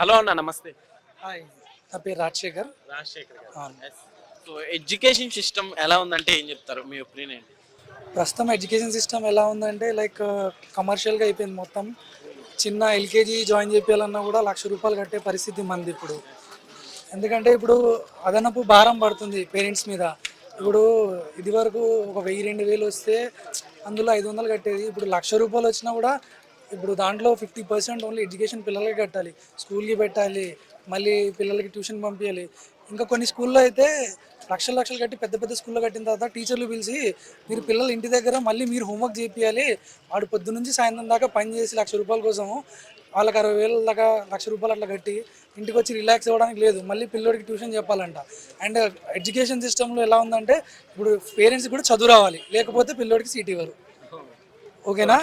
Hello అన్న నమస్తే. Hi నా పేరు రాజశేఖర్. రాజశేఖర్ గారు. అవును. సో ఎడ్యుకేషన్ సిస్టమ్ ఎలా ఉందంటే ఏం చెప్తారు? మీ ఒపీనియన్ ఏంటి? ప్రస్తుతం ఎడ్యుకేషన్ సిస్టమ్ ఎలా ఉందంటే లైక్ కమర్షియల్గా అయిపోయింది మొత్తం. చిన్న ఎల్కేజీ జాయిన్ చేయాలన్నా కూడా లక్ష రూపాయలు కట్టే పరిస్థితి మంది ఇప్పుడు. ఎందుకంటే ఇప్పుడు అదనపు భారం పడుతుంది పేరెంట్స్ మీద. ఇప్పుడు ఇది వరకు ఒక వెయ్యి రెండు వేలు వస్తే అందులో ఐదు వందలు కట్టేది. ఇప్పుడు లక్ష రూపాయలు వచ్చినా కూడా ఇప్పుడు దాంట్లో ఫిఫ్టీ పర్సెంట్ ఓన్లీ ఎడ్యుకేషన్ పిల్లలకి కట్టాలి. స్కూల్కి పెట్టాలి మళ్ళీ పిల్లలకి ట్యూషన్ పంపించాలి ఇంకా కొన్ని స్కూల్లో అయితే లక్షలు లక్షలు కట్టి పెద్ద పెద్ద స్కూల్లో కట్టిన తర్వాత టీచర్లు పిలిచి మీరు పిల్లలు ఇంటి దగ్గర మళ్ళీ మీరు హోంవర్క్ చేపియాలి. వాడు పొద్దు నుంచి సాయంత్రం దాకా పని చేసి లక్ష రూపాయల కోసము వాళ్ళకి అరవై వేల దాకా లక్ష రూపాయలు అట్లా కట్టి ఇంటికి వచ్చి రిలాక్స్ అవ్వడానికి లేదు. మళ్ళీ పిల్లోడికి ట్యూషన్ చెప్పాలంట. అండ్ ఎడ్యుకేషన్ సిస్టంలో ఎలా ఉందంటే ఇప్పుడు పేరెంట్స్ కూడా చదువు రావాలి. లేకపోతే పిల్లోడికి సీట్ ఇవ్వరు. ఓకేనా?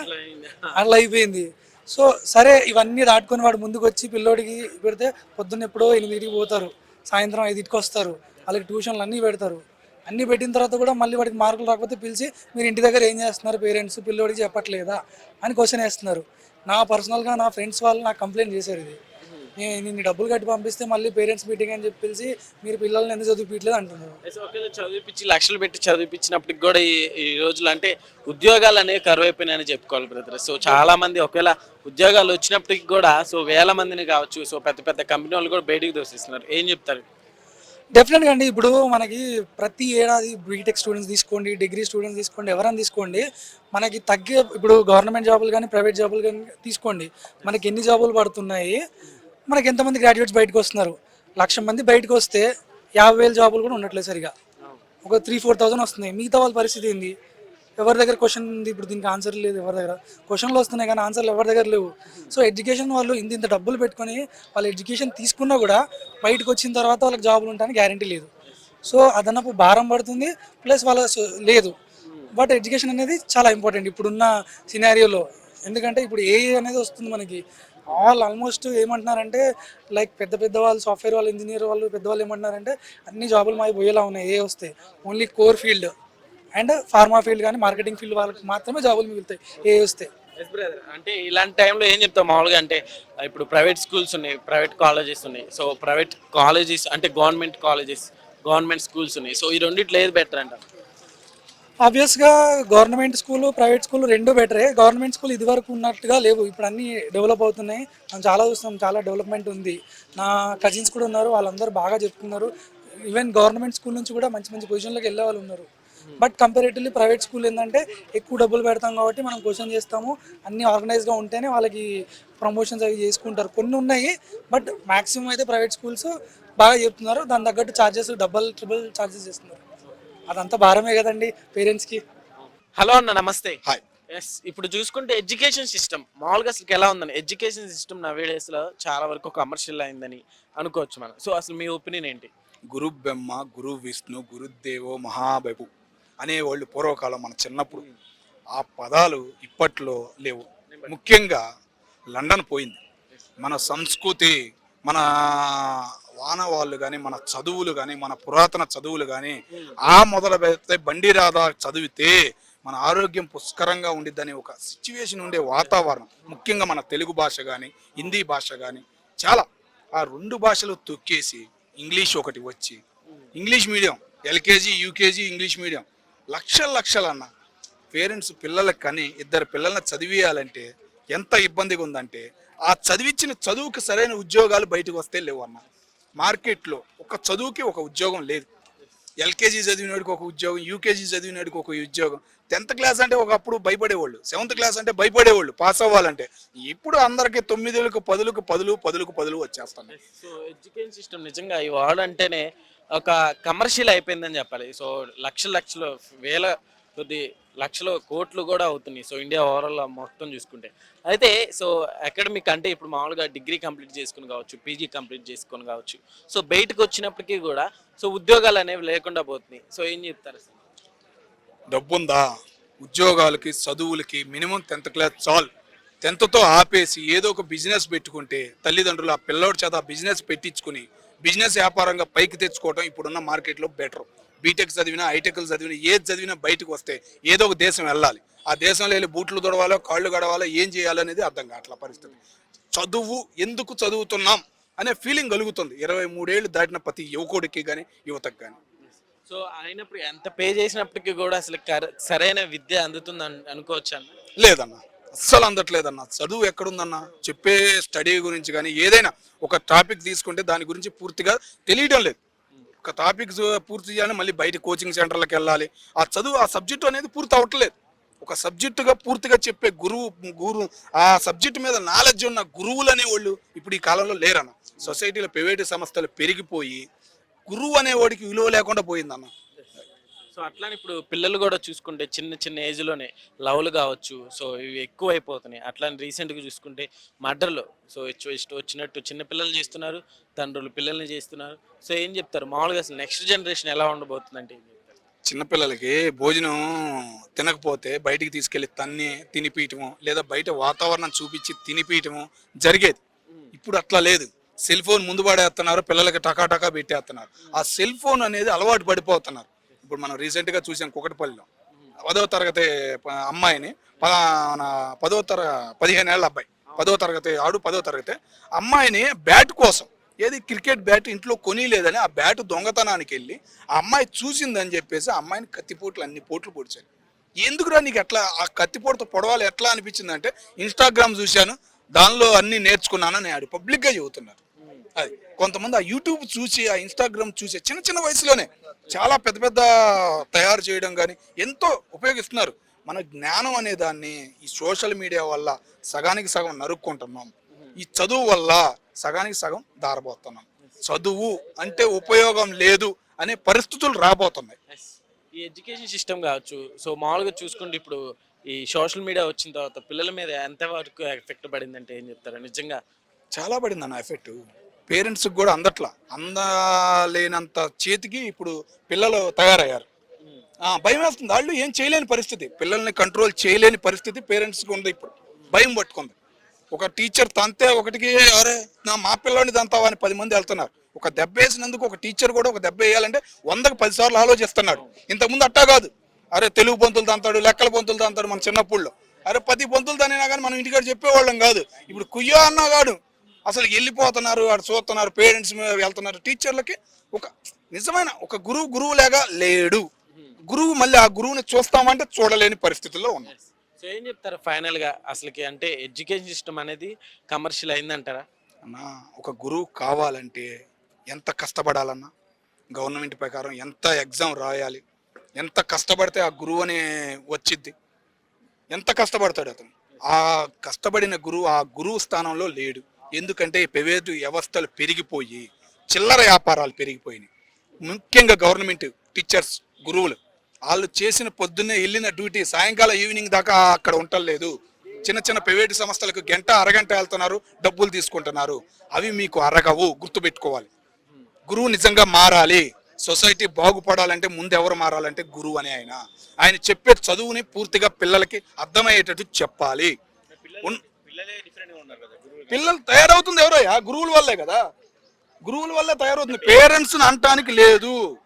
అట్లా అయిపోయింది. సో సరే ఇవన్నీ దాటుకొని వాడు ముందుకు వచ్చి పిల్లోడికి పెడితే పొద్దున్న ఎప్పుడో ఎనిమిదికి పోతారు. సాయంత్రం ఐదింటికి వస్తారు. వాళ్ళకి ట్యూషన్లు అన్నీ పెడతారు. అన్నీ పెట్టిన తర్వాత కూడా మళ్ళీ వాడికి మార్కులు రాకపోతే పిలిచి మీరు ఇంటి దగ్గర ఏం చేస్తున్నారు పేరెంట్స్? పిల్లోడికి చెప్పట్లేదా? అని క్వశ్చన్ వేస్తున్నారు. నా పర్సనల్గా నా ఫ్రెండ్స్ వాళ్ళు నాకు కంప్లైంట్ చేశారు ఇది. నేను నిన్ను డబ్బులు కట్టి పంపిస్తే మళ్ళీ పేరెంట్స్ మీటింగ్ అని చెప్పి పిలిచి మీరు పిల్లల్ని ఎందుకు చదివిపించలేదు అంటున్నారు. ఒకవేళ చదివిపించి లక్షలు పెట్టి చదివిపించినప్పటికి కూడా ఈ ఈ రోజులు అంటే ఉద్యోగాలు అనేవి కరువైపోయినాయని చెప్పుకోవాలి బ్రదర్ సో చాలా మంది ఒకవేళ ఉద్యోగాలు వచ్చినప్పటికి కూడా సో వేల మందిని కావచ్చు సో పెద్ద పెద్ద కంపెనీ వాళ్ళు కూడా బయటికి దోషిస్తున్నారు ఏం చెప్తారు? డెఫినెట్గా అండి ఇప్పుడు మనకి ప్రతి ఏడాది బీటెక్ స్టూడెంట్స్ తీసుకోండి డిగ్రీ స్టూడెంట్స్ తీసుకోండి ఎవరైనా తీసుకోండి. మనకి తగ్గే ఇప్పుడు గవర్నమెంట్ జాబులు కానీ ప్రైవేట్ జాబులు కానీ తీసుకోండి. మనకి ఎన్ని జాబులు పడుతున్నాయి? మనకి ఎంతమంది గ్రాడ్యుయేట్స్ బయటకు వస్తున్నారు? లక్ష మంది బయటకు వస్తే యాభై వేల జాబులు కూడా ఉండట్లేదు సరిగా. ఒక త్రీ ఫోర్ థౌసండ్ వస్తున్నాయి. మిగతా వాళ్ళ పరిస్థితి ఏంది? ఎవరి దగ్గర క్వశ్చన్ ఉంది? ఇప్పుడు దీనికి ఆన్సర్ లేదు ఎవరి దగ్గర. క్వశ్చన్లు వస్తున్నాయి కానీ ఆన్సర్లు ఎవరి దగ్గర లేవు. సో ఎడ్యుకేషన్ వాళ్ళు ఇంత ఇంత డబ్బులు పెట్టుకొని వాళ్ళు ఎడ్యుకేషన్ తీసుకున్నా కూడా బయటకు వచ్చిన తర్వాత వాళ్ళకి జాబులు ఉంటాయని గ్యారంటీ లేదు. సో అదనపు భారం పడుతుంది. ప్లస్ వాళ్ళ లేదు. బట్ ఎడ్యుకేషన్ అనేది చాలా ఇంపార్టెంట్ ఇప్పుడున్న సినారియోలో ఎందుకంటే ఇప్పుడు ఏ అనేది వస్తుంది మనకి. ఆల్ ఆల్మోస్ట్ ఏమంటున్నారంటే లైక్ పెద్ద పెద్ద వాళ్ళు సాఫ్ట్వేర్ వాళ్ళు ఇంజనీర్ వాళ్ళు పెద్దవాళ్ళు ఏమంటున్నారంటే అన్ని జాబులు మావి పోయేలా ఉన్నాయి ఏ వస్తాయి only core field and pharma field కానీ మార్కెటింగ్ ఫీల్డ్ వాళ్ళకి మాత్రమే జాబులు మిగులుతాయి ఏ వస్తాయి ఎస్ అంటే ఇలాంటి టైంలో ఏం చెప్తాం మామూలుగా అంటే ఇప్పుడు ప్రైవేట్ స్కూల్స్ ఉన్నాయి ప్రైవేట్ కాలేజెస్ ఉన్నాయి. సో ప్రైవేట్ కాలేజెస్ అంటే గవర్నమెంట్ కాలేజెస్ గవర్నమెంట్ స్కూల్స్ ఉన్నాయి. సో ఈ రెండిట్లో ఏది బెటర్ అంట ఆబ్వియస్గా గవర్నమెంట్ స్కూల్ ప్రైవేట్ స్కూల్ రెండు బెటరే గవర్నమెంట్ స్కూల్ ఇదివరకు ఉన్నట్టుగా లేవు. ఇప్పుడు అన్నీ డెవలప్ అవుతున్నాయి. మనం చాలా చూస్తాం చాలా డెవలప్మెంట్ ఉంది. నా కజిన్స్ కూడా ఉన్నారు. వాళ్ళందరూ బాగా చెప్తున్నారు. ఈవెన్ గవర్నమెంట్ స్కూల్ నుంచి కూడా మంచి మంచి పొజిషన్లోకి వెళ్ళే వాళ్ళు ఉన్నారు. బట్ కంపారేటివ్లీ ప్రైవేట్ స్కూల్ ఏంటంటే ఎక్కువ డబ్బులు పెడతాం కాబట్టి మనం క్వశ్చన్ చేస్తాము. అన్ని ఆర్గనైజ్గా ఉంటేనే వాళ్ళకి ప్రమోషన్స్ అవి చేసుకుంటారు. కొన్ని ఉన్నాయి బట్ మ్యాక్సిమం అయితే ప్రైవేట్ స్కూల్స్ బాగా చెప్తున్నారు. దాని తగ్గట్టు ఛార్జెస్ డబల్ ట్రిపుల్ ఛార్జెస్ చేస్తున్నారు. అదంతా భారమే కదండి పేరెంట్స్కి. హలో అన్న నమస్తే. హాయ్. ఎస్ ఇప్పుడు చూసుకుంటే ఎడ్యుకేషన్ సిస్టమ్ మామూలుగా అసలు ఎలా ఉందని ఎడ్యుకేషన్ సిస్టమ్ నవేడేస్లో చాలా వరకు కమర్షియల్ అయిందని అనుకోవచ్చు మనం. సో అసలు మీ ఒపీనియన్ ఏంటి? గురు బ్రహ్మ గురు విష్ణు గురుదేవో మహాబైపు అనేవాళ్ళు పూర్వకాలం మన చిన్నప్పుడు. ఆ పదాలు ఇప్పట్లో లేవు. ముఖ్యంగా లండన్ పోయింది. మన సంస్కృతి మన వానవాళ్ళు కానీ మన చదువులు కానీ మన పురాతన చదువులు కానీ ఆ మొదలు పెడితే బండి రాధా చదివితే మన ఆరోగ్యం పుష్కరంగా ఉండిద్దని ఒక సిచ్యువేషన్ ఉండే వాతావరణం. ముఖ్యంగా మన తెలుగు భాష కానీ హిందీ భాష కానీ చాలా ఆ రెండు భాషలు తొక్కేసి ఇంగ్లీష్ ఒకటి వచ్చి English medium LKG UKG English medium లక్షల లక్షలు అన్న పేరెంట్స్ పిల్లలకు కానీ ఇద్దరు పిల్లల్ని చదివేయాలంటే ఎంత ఇబ్బందిగా ఉందంటే ఆ చదివించిన చదువుకి సరైన ఉద్యోగాలు బయటకు వస్తే లేవు అన్న మార్కెట్లో ఒక చదువుకి ఒక ఉద్యోగం లేదు. ఎల్కేజీ చదివినాడికి ఒక ఉద్యోగం యూకేజీ చదివినాడికి ఒక ఉద్యోగం. టెన్త్ క్లాస్ అంటే ఒకప్పుడు భయపడేవాళ్ళు. సెవెంత్ క్లాస్ అంటే భయపడేవాళ్ళు. పాస్ అవ్వాలంటే. ఇప్పుడు అందరికి తొమ్మిదిలకు పదులకు పదులు పదులకు పదులు వచ్చేస్తున్నాయి. సో ఎడ్యుకేషన్ సిస్టమ్ నిజంగా ఈ అంటేనే ఒక కమర్షియల్ అయిపోయిందని చెప్పాలి. సో లక్షల లక్షలు వేల కొద్ది లక్షలు కోట్లు కూడా అవుతున్నాయి. సో ఇండియా ఓవరాల్ మొత్తం చూసుకుంటే. అయితే సో అకాడమిక్ అంటే ఇప్పుడు మామూలుగా డిగ్రీ కంప్లీట్ చేసుకుని కావచ్చు పీజీ కంప్లీట్ చేసుకుని కావచ్చు. సో బయటకు వచ్చినప్పటికీ కూడా సో ఉద్యోగాలు అనేవి లేకుండా పోతున్నాయి. సో ఏం చెప్తారు? డబ్బుందా? ఉద్యోగాలకి చదువులకి మినిమం టెన్త్ క్లాస్ చాలు. టెన్త్తో ఆపేసి ఏదో ఒక బిజినెస్ పెట్టుకుంటే తల్లిదండ్రులు ఆ పిల్లోడి చేత బిజినెస్ పెట్టించుకుని బిజినెస్ వ్యాపారంగా పైకి తెచ్చుకోవడం ఇప్పుడున్న మార్కెట్లో బెటర్. బీటెక్ చదివినా హైటెక్లు చదివినా ఏది చదివినా బయటకు వస్తే ఏదో ఒక దేశం వెళ్ళాలి. ఆ దేశంలో వెళ్ళి బూట్లు తొడవాలో కాళ్ళు గడవాలో ఏం చేయాలనేది అర్థం కావట్ల పరిస్థితి. చదువు ఎందుకు చదువుతున్నాం అనే ఫీలింగ్ కలుగుతుంది. ఇరవై మూడేళ్ళు దాటిన ప్రతి యువకుడికి కానీ యువతకు కానీ సో అయినప్పుడు ఎంత పే చేసినప్పటికీ కూడా అసలు సరైన విద్య అందుతుంది అను- అనుకోవచ్చు అన్న? లేదన్న. అస్సలు అందట్లేదన్న. చదువు ఎక్కడుందన్న? చెప్పే స్టడీ గురించి కానీ ఏదైనా ఒక టాపిక్ తీసుకుంటే దాని గురించి పూర్తిగా తెలియడం లేదు. ఒక టాపిక్ పూర్తి చేయాలని మళ్ళీ బయట కోచింగ్ సెంటర్లకు వెళ్ళాలి. ఆ చదువు ఆ సబ్జెక్టు అనేది పూర్తి అవ్వట్లేదు. ఒక సబ్జెక్టుగా పూర్తిగా చెప్పే గురువు గురు ఆ సబ్జెక్టు మీద నాలెడ్జ్ ఉన్న గురువులు అనేవాళ్ళు ఇప్పుడు ఈ కాలంలో లేరన్న. సొసైటీలో ప్రైవేటు సంస్థలు పెరిగిపోయి గురువు అనేవాడికి విలువ లేకుండా పోయిందన్న. సో అట్లానే ఇప్పుడు పిల్లలు కూడా చూసుకుంటే చిన్న చిన్న ఏజ్లోనే లవ్లు కావచ్చు సో ఇవి ఎక్కువ అయిపోతున్నాయి అట్లానే రీసెంట్గా చూసుకుంటే మర్డర్లు సో ఇష్ట- ఇష్ట- వచ్చినట్టు చిన్న పిల్లలు చేస్తున్నారు తండ్రులు పిల్లల్ని చేస్తున్నారు. సో ఏం చెప్తారు? మామూలుగా అసలు నెక్స్ట్ జనరేషన్ ఎలా ఉండబోతుందంటే చిన్నపిల్లలకి భోజనం తినకపోతే బయటికి తీసుకెళ్ళి తన్ని తినిపీయటము లేదా బయట వాతావరణం చూపించి తినిపీయటము జరిగేది. ఇప్పుడు అట్లా లేదు. సెల్ ఫోన్ ముందు పడేస్తున్నారు పిల్లలకి టకా టకా పెట్టేస్తున్నారు ఆ సెల్ ఫోన్ అనేది అలవాటు పడిపోతున్నారు. ఇప్పుడు మనం రీసెంట్గా చూసాం కుకటపల్లిలో. పదవ తరగతి ప- అమ్మాయిని పలానా పదవ తర పదిహేను ఏళ్ళ అబ్బాయి. పదవ తరగతి ఆడు పదవ తరగతి. అమ్మాయిని బ్యాట్ కోసం. ఏది క్రికెట్ బ్యాట్ ఇంట్లో కొనిలేదని ఆ బ్యాట్ దొంగతనానికి వెళ్ళి ఆ అమ్మాయి చూసిందని చెప్పేసి ఆ అమ్మాయిని కత్తిపోట్లు అన్ని పోట్లు పొడిచారు. ఎందుకురా నీకు ఎట్లా ఆ కత్తిపోటుతో పొడవాలి ఎట్లా అనిపించింది అంటే ఇన్స్టాగ్రామ్ చూశాను దానిలో అన్ని నేర్చుకున్నానని ఆడు పబ్లిక్గా చెబుతున్నారు అది. కొంతమంది ఆ యూట్యూబ్ చూసి ఆ ఇన్స్టాగ్రామ్ చూసి చిన్న చిన్న వయసులోనే చాలా పెద్ద పెద్ద తయారు చేయడం కానీ ఎంతో ఉపయోగిస్తున్నారు. మన జ్ఞానం అనే దాన్ని ఈ సోషల్ మీడియా వల్ల సగానికి సగం నరుక్కుంటున్నాం. ఈ చదువు వల్ల సగానికి సగం దారబోతున్నాం. చదువు అంటే ఉపయోగం లేదు అనే పరిస్థితులు రాబోతున్నాయి. ఈ ఎడ్యుకేషన్ సిస్టమ్ కావచ్చు సో మామూలుగా చూసుకుంటే ఇప్పుడు ఈ సోషల్ మీడియా వచ్చిన తర్వాత పిల్లల మీద ఎంత వరకు ఎఫెక్ట్ పడిందంటే ఏం చెప్తారు? నిజంగా చాలా పడింది అన్న ఎఫెక్ట్. పేరెంట్స్కి కూడా అందట్లా. అందలేనంత చేతికి ఇప్పుడు పిల్లలు తయారయ్యారు. ఆ, భయం వేస్తుంది. వాళ్ళు ఏం చేయలేని పరిస్థితి. పిల్లల్ని కంట్రోల్ చేయలేని పరిస్థితి పేరెంట్స్కి ఉంది ఇప్పుడు. భయం పట్టుకుంది. ఒక టీచర్ తంతే ఒకటికి అరే నా మా పిల్లని తంతావా అని పది మంది వెళ్తున్నారు. ఒక దెబ్బ వేసినందుకు ఒక టీచర్ కూడా ఒక దెబ్బ వేయాలంటే వందకు పది సార్లు ఆలోచిస్తున్నాడు. ఇంతకుముందు అట్టా కాదు. అరే తెలుగు పొంతులు తంతాడు లెక్కల పొంతులు తంతాడు మన చిన్నప్పుడులో. అరే పది పొంతులు తనినా కానీ మనం ఇంటికాడ చెప్పేవాళ్ళం కాదు. ఇప్పుడు కుయ్యో అన్నా కాడు అసలు వెళ్ళిపోతున్నారు వాడు చూస్తున్నారు పేరెంట్స్ వెళ్తున్నారు టీచర్లకి ఒక నిజమైన ఒక గురువు గురువులాగా లేడు. గురువు మళ్ళీ ఆ గురువుని చూస్తామంటే చూడలేని పరిస్థితుల్లో ఉన్నాం. సో ఏం చెప్తారు ఫైనల్గా? అసలుకి అంటే ఎడ్యుకేషన్ సిస్టమ్ అనేది కమర్షియల్ అయిందంటారా? అన్నా ఒక గురువు కావాలంటే ఎంత కష్టపడాలన్నా గవర్నమెంట్ ప్రకారం ఎంత ఎగ్జామ్ రాయాలి ఎంత కష్టపడితే ఆ గురువు అనే వచ్చిద్ది. ఎంత కష్టపడతాడు అతను? ఆ కష్టపడిన గురువు ఆ గురువు స్థానంలో లేడు. ఎందుకంటే ప్రైవేటు వ్యవస్థలు పెరిగిపోయి చిల్లర వ్యాపారాలు పెరిగిపోయినాయి. ముఖ్యంగా గవర్నమెంట్ టీచర్స్ గురువులు వాళ్ళు చేసిన పొద్దున్నే వెళ్ళిన డ్యూటీ సాయంకాలం ఈవినింగ్ దాకా అక్కడ ఉండలేదు చిన్న చిన్న ప్రైవేటు సంస్థలకు గంట అరగంట వెళ్తున్నారు డబ్బులు తీసుకుంటున్నారు. అవి మీకు అరగవు గుర్తుపెట్టుకోవాలి. గురువు నిజంగా మారాలి. సొసైటీ బాగుపడాలంటే ముందు ఎవరు మారాలంటే గురువు అని ఆయన. ఆయన చెప్పే చదువుని పూర్తిగా పిల్లలకి అర్థమయ్యేటట్టు చెప్పాలి. పిల్లలు తయారవుతుంది ఎవరయ్యా గురువుల వల్లే కదా. గురువుల వల్లే తయారవుతుంది. పేరెంట్స్ అంటానికి లేదు.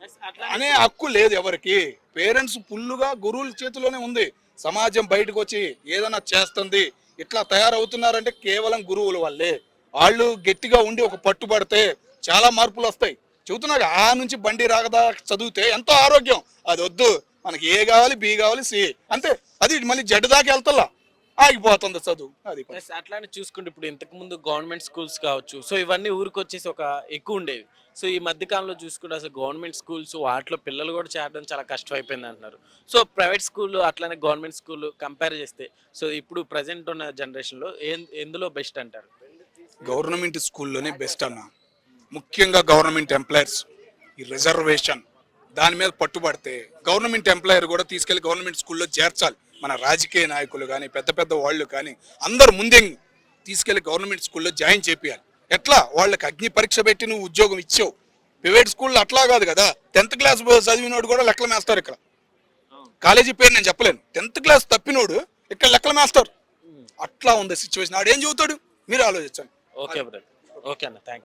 అనే హక్కు లేదు ఎవరికి. పేరెంట్స్ ఫుల్లుగా గురువుల చేతిలోనే ఉంది. సమాజం బయటకు వచ్చి ఏదైనా చేస్తుంది. ఇట్లా తయారవుతున్నారంటే కేవలం గురువుల వల్లే. వాళ్ళు గట్టిగా ఉండి ఒక పట్టుబడితే చాలా మార్పులు వస్తాయి. చెబుతున్నాడు ఆ నుంచి బండి రాగదా చదివితే ఎంతో ఆరోగ్యం. అది వద్దు. మనకి ఏ కావాలి బి కావాలి సి. అంతే. అది మళ్ళీ జడ్డు దాకా వెళ్తల్లా. ఆగిపోతుంది చదువు. అది అట్లానే చూసుకుంటే ఇప్పుడు ఇంతకు ముందు గవర్నమెంట్ స్కూల్స్ కావచ్చు సో ఇవన్నీ ఊరికి వచ్చేసి ఒక ఎక్కువ ఉండేవి. సో ఈ మధ్య కాలంలో చూసుకుంటే అసలు గవర్నమెంట్ స్కూల్స్ వాటిలో పిల్లలు కూడా చేరడం చాలా కష్టం అయిపోయింది అంటున్నారు. సో ప్రైవేట్ స్కూల్ అట్లానే గవర్నమెంట్ స్కూల్ కంపేర్ చేస్తే సో ఇప్పుడు ప్రజెంట్ ఉన్న జనరేషన్లో ఎందులో బెస్ట్ అంటారు? గవర్నమెంట్ స్కూల్లోనే బెస్ట్ అన్న. ముఖ్యంగా గవర్నమెంట్ ఎంప్లాయర్స్ ఈ రిజర్వేషన్ దాని మీద పట్టుబడితే గవర్నమెంట్ ఎంప్లాయర్ కూడా తీసుకెళ్ళి గవర్నమెంట్ స్కూల్లో చేర్చాలి. మన రాజకీయ నాయకులు కానీ పెద్ద పెద్ద వాళ్ళు కానీ అందరు ముందే తీసుకెళ్ళి గవర్నమెంట్ స్కూల్లో జాయిన్ చేపియాలి. ఎట్లా? వాళ్ళకి అగ్ని పరీక్ష పెట్టి నువ్వు ఉద్యోగం ఇచ్చావు. ప్రైవేట్ స్కూల్లో అట్లా కాదు కదా. టెన్త్ క్లాస్ చదివినోడు కూడా లెక్కలు మేస్తారు ఇక్కడ. కాలేజీ పేరు నేను చెప్పలేను. టెన్త్ క్లాస్ తప్పినోడు ఇక్కడ లెక్కలు మేస్తారు అట్లా ఉంది సిచ్యువేషన్. ఆడు ఏం చదువుతాడు? మీరు ఆలోచించండి. ఓకే ఓకే అన్న. థ్యాంక్